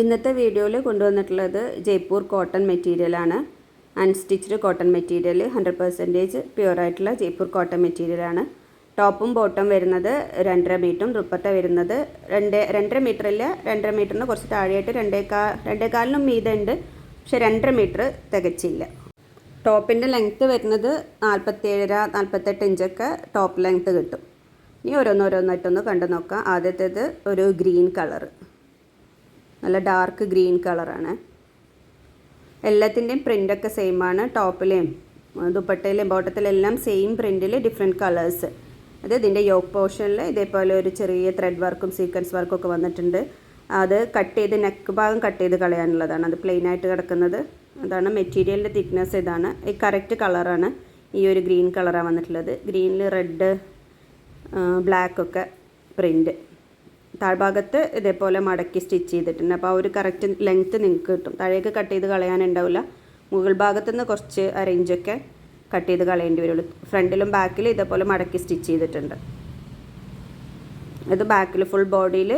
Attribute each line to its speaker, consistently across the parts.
Speaker 1: ഇന്നത്തെ വീഡിയോയിൽ കൊണ്ടുവന്നിട്ടുള്ളത് ജയ്പൂർ കോട്ടൺ മെറ്റീരിയലാണ് unstitched cotton material hundred percentage പ്യുവറായിട്ടുള്ള Jaipur cotton മെറ്റീരിയലാണ് ടോപ്പും ബോട്ടം വരുന്നത് രണ്ടര മീറ്ററും ദുപ്പട്ട വരുന്നത് രണ്ട് രണ്ടര ഇല്ല രണ്ടര മീറ്ററിന് കുറച്ച് താഴെയായിട്ട് രണ്ടേക്കാ രണ്ടേക്കാലിനും മീതെ ഉണ്ട് പക്ഷെ രണ്ടര മീറ്റർ തികച്ചില്ല. ടോപ്പിന്റെ ലെങ്ത്ത് വരുന്നത് നാൽപ്പത്തേഴര നാൽപ്പത്തെട്ട് ഇഞ്ചൊക്കെ ടോപ്പ് ലെങ്ത്ത് കിട്ടും. ഇനി ഓരോന്നോരോന്നായിട്ടൊന്ന് കണ്ടു നോക്കാം ആദ്യത്തേത് ഒരു ഗ്രീൻ കളറ് നല്ല ഡാർക്ക് ഗ്രീൻ കളറാണ് എല്ലാത്തിന്റെയും പ്രിന്റൊക്കെ ആണ്. ടോപ്പിലെയും ദുപ്പട്ടയിലെയും ബോട്ടത്തിലെല്ലാം സെയിം പ്രിന്റിൽ ഡിഫറെന്റ് കളേഴ്സ് അത് ഇതിന്റെ യോക്ക് പോർഷനിൽ ഇതേപോലെ ഒരു ചെറിയ ത്രെഡ് വർക്കും സീക്വൻസ് വർക്കും ഒക്കെ വന്നിട്ടുണ്ട്. അത് കട്ട് ചെയ്ത് നെക്ക് ഭാഗം കട്ട് ചെയ്ത് കളയാനുള്ളതാണ്. അത് പ്ലെയിൻ ആയിട്ട് കിടക്കുന്നത്. അതാണ് മെറ്റീരിയലിന്റെ തിക്നെസ് ഇതാണ്. ഈ കറക്റ്റ് കളറാണ് ഈ ഒരു ഗ്രീൻ കളറാണ് വന്നിട്ടുള്ളത്. ഗ്രീനിൽ റെഡ് ബ്ലാക്ക് ഒക്കെ പ്രിന്റ് താഴ്ഭാഗത്ത് ഇതേപോലെ മടക്കി സ്റ്റിച്ച് ചെയ്തിട്ടുണ്ട്. അപ്പോൾ ആ ഒരു കറക്റ്റ് ലെങ്ത്ത് നിങ്ങൾക്ക് കിട്ടും. താഴേക്ക് കട്ട് ചെയ്ത് കളയാനുണ്ടാവില്ല. മുകൾ ഭാഗത്തു നിന്ന് കുറച്ച് അറേഞ്ചൊക്കെ കട്ട് ചെയ്ത് കളയേണ്ടി വരുള്ളൂ. ഫ്രണ്ടിലും ബാക്കിലും ഇതേപോലെ മടക്കി സ്റ്റിച്ച് ചെയ്തിട്ടുണ്ട്. ഇത് ബാക്കിൽ ഫുൾ ബോഡിയിൽ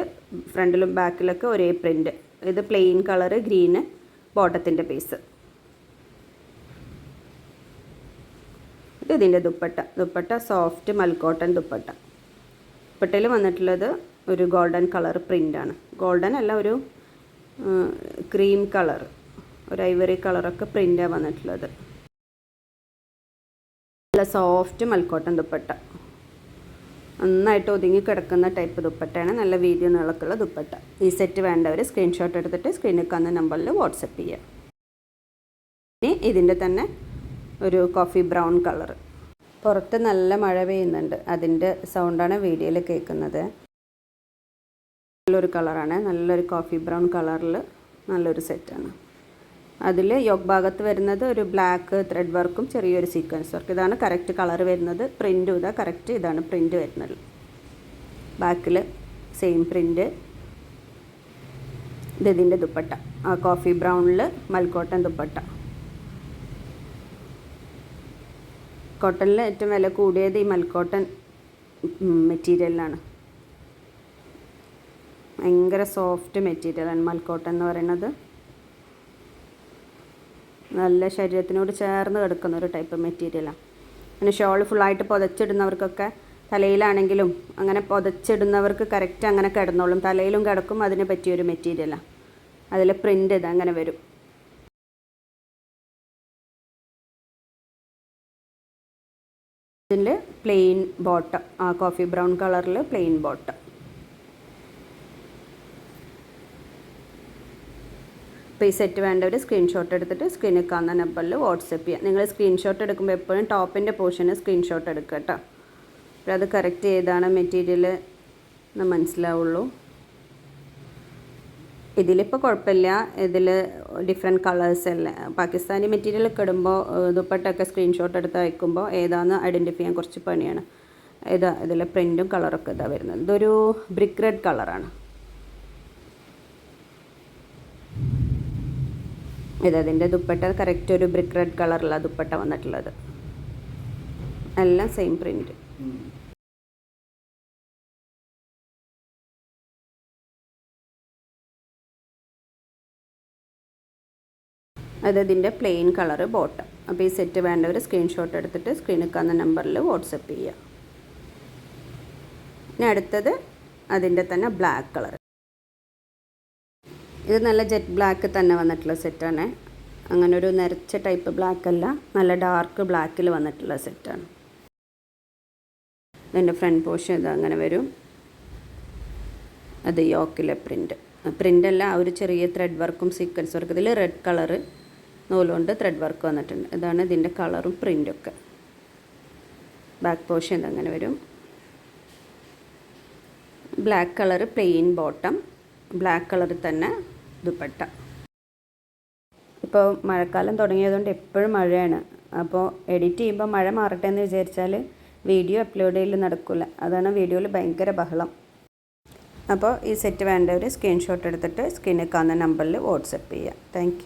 Speaker 1: ഫ്രണ്ടിലും ബാക്കിലൊക്കെ ഒരേ പ്രിന്റ് ഇത് പ്ലെയിൻ കളറ് ഗ്രീന് ബോട്ടത്തിന്റെ പീസ് ഇത് ഇതിന്റെ ദുപ്പട്ട. ദുപ്പട്ട സോഫ്റ്റ് മൽക്കോട്ടൺ ദുപ്പട്ട. ദുപ്പട്ടയിൽ വന്നിട്ടുള്ളത് ഒരു ഗോൾഡൻ കളർ പ്രിന്റാണ് ഗോൾഡൻ അല്ല ഒരു ക്രീം കളർ. ഒരു ഐവറി കളറൊക്കെ പ്രിന്റാണ് വന്നിട്ടുള്ളത്. നല്ല സോഫ്റ്റ് മൽക്കോട്ടൻ ദുപ്പട്ട. നന്നായിട്ട് ഒതുങ്ങി കിടക്കുന്ന ടൈപ്പ് ദുപ്പട്ടയാണ്. നല്ല വീതി നീളക്കുള്ള ദുപ്പട്ട. ഈ സെറ്റ് വേണ്ടവർ സ്ക്രീൻഷോട്ട് എടുത്തിട്ട് സ്ക്രീനിൽ കാണുന്ന നമ്പറിൽ വാട്സപ്പ് ചെയ്യുക ഇനി ഇതിന്റെ തന്നെ ഒരു കോഫി ബ്രൗൺ കളർ പുറത്ത് നല്ല മഴ പെയ്യുന്നുണ്ട്. അതിന്റെ സൗണ്ടാണ് വീഡിയോയിൽ കേൾക്കുന്നത്. നല്ലൊരു കളറാണ്. നല്ലൊരു കോഫി ബ്രൗൺ കളറിൽ നല്ലൊരു സെറ്റാണ്. അതിൽ യോഗ ഭാഗത്ത് വരുന്നത് ഒരു ബ്ലാക്ക് ത്രെഡ് വർക്കും ചെറിയൊരു സീക്വൻസ് വർക്ക് ഇതാണ് കറക്റ്റ് കളർ വരുന്നത്. പ്രിന്റും ഇതാ കറക്റ്റ് ഇതാണ് പ്രിന്റ് വരുന്നത്. ബാക്കിൽ സെയിം പ്രിന്റ് ഇത് ഇതിന്റെ ദുപ്പട്ട. ആ കോഫി ബ്രൗണിൽ മൽക്കോട്ടൻ ദുപ്പട്ട. കോട്ടണിൽ ഏറ്റവും വില കൂടിയത് ഈ മൽക്കോട്ടൻ മെറ്റീരിയലിലാണ് ഭയങ്കര സോഫ്റ്റ് മെറ്റീരിയലാണ് മൽക്കോട്ടൻ എന്ന് പറയുന്നത്. നല്ല ശരീരത്തിനോട് ചേർന്ന് കിടക്കുന്ന ഒരു ടൈപ്പ് മെറ്റീരിയലാണ് പിന്നെ ഷോൾ ഫുള്ളായിട്ട് പുതച്ചിടുന്നവർക്കൊക്കെ തലയിലാണെങ്കിലും അങ്ങനെ പുതച്ചിടുന്നവർക്ക് കറക്റ്റ് അങ്ങനെ കിടന്നോളും. തലയിലും കിടക്കും അതിന് പറ്റിയൊരു മെറ്റീരിയലാണ് അതിൽ പ്രിന്റ് ഇത് അങ്ങനെ വരും. ഇതിൽ പ്ലെയിൻ ബോട്ടം ആ കോഫി ബ്രൗൺ കളറിൽ പ്ലെയിൻ ബോട്ടം അപ്പോൾ ഈ സെറ്റ് വേണ്ടവർ സ്ക്രീൻഷോട്ട് എടുത്തിട്ട് സ്ക്രീനിൽ കാണുന്ന നമ്പറിൽ വാട്സപ്പ് ചെയ്യുക നിങ്ങൾ സ്ക്രീൻഷോട്ട് എടുക്കുമ്പോൾ എപ്പോഴും ടോപ്പിന്റെ പോർഷന് സ്ക്രീൻഷോട്ട് എടുക്കുക കേട്ടോ. അപ്പോൾ അത് കറക്റ്റ് ചെയ്താണ് മെറ്റീരിയൽ എന്ന് മനസ്സിലാവുള്ളൂ. ഇതിലിപ്പോൾ കുഴപ്പമില്ല. ഇതിൽ ഡിഫറെന്റ് കളേഴ്സ് അല്ലേ? പാകിസ്ഥാനി മെറ്റീരിയൽ ഒക്കെ ഇടുമ്പോൾ ദുപ്പട്ടൊക്കെ സ്ക്രീൻഷോട്ട് എടുത്ത് അയക്കുമ്പോൾ ഏതാണെന്ന് ഐഡന്റിഫൈ ചെയ്യാൻ കുറച്ച് പണിയാണ്. ഇതാ ഇതിലെ പ്രിന്റും കളറൊക്കെ ഇതാ വരുന്നത്. ഇതൊരു ബ്രിക്ക് റെഡ് കളറാണ് ഇതതിന്റെ ദുപ്പട്ട കറക്റ്റ് ഒരു ബ്രിക്ക് റെഡ് കളറുള്ള ദുപ്പട്ട വന്നിട്ടുള്ളത്. എല്ലാം സെയിം പ്രിന്റ് അത് ഇതിന്റെ പ്ലെയിൻ കളറ് ബോട്ടം അപ്പോൾ ഈ സെറ്റ് വേണ്ടവർ സ്ക്രീൻഷോട്ട് എടുത്തിട്ട് സ്ക്രീനിൽ കാണുന്ന നമ്പറിൽ വാട്സപ്പ് ചെയ്യുക ഇനി അടുത്തത് അതിന്റെ തന്നെ ബ്ലാക്ക് കളർ ഇത് നല്ല ജെറ്റ് ബ്ലാക്ക് തന്നെ വന്നിട്ടുള്ള സെറ്റാണ് അങ്ങനെ ഒരു നിറച്ച ടൈപ്പ് ബ്ലാക്ക് അല്ല നല്ല ഡാർക്ക് ബ്ലാക്കിൽ വന്നിട്ടുള്ള സെറ്റാണ് ഇതിന്റെ ഫ്രണ്ട് പോർഷൻ ഇത് അങ്ങനെ വരും. അത് യോക്കിലെ പ്രിന്റ് പ്രിന്റ് അല്ല ഒരു ചെറിയ ത്രെഡ് വർക്കും സീക്വൻസ് വർക്ക് ഇതിൽ റെഡ് കളറ് നൂലുകൊണ്ട് ത്രെഡ് വർക്ക് വന്നിട്ടുണ്ട്. ഇതാണ് ഇതിന്റെ കളറും പ്രിന്റൊക്കെ ബാക്ക് പോർഷൻ അങ്ങനെ വരും. Black colour plain bottom black കളറിൽ തന്നെ ദുപ്പട്ട ഇപ്പോൾ മഴക്കാലം തുടങ്ങിയതുകൊണ്ട് എപ്പോഴും മഴയാണ്. അപ്പോൾ എഡിറ്റ് ചെയ്യുമ്പോൾ മഴ മാറട്ടെ എന്ന് വിചാരിച്ചാൽ വീഡിയോ അപ്ലോഡ് ചെയ്യൽ നടക്കില്ല അതാണ് വീഡിയോയിൽ ഭയങ്കര ബഹളം. അപ്പോൾ ഈ സെറ്റ് വേണ്ടവർ സ്ക്രീൻഷോട്ട് എടുത്തിട്ട് സ്ക്രീനിൽ കാണുന്ന നമ്പറിൽ വാട്സപ്പ് ചെയ്യുക താങ്ക്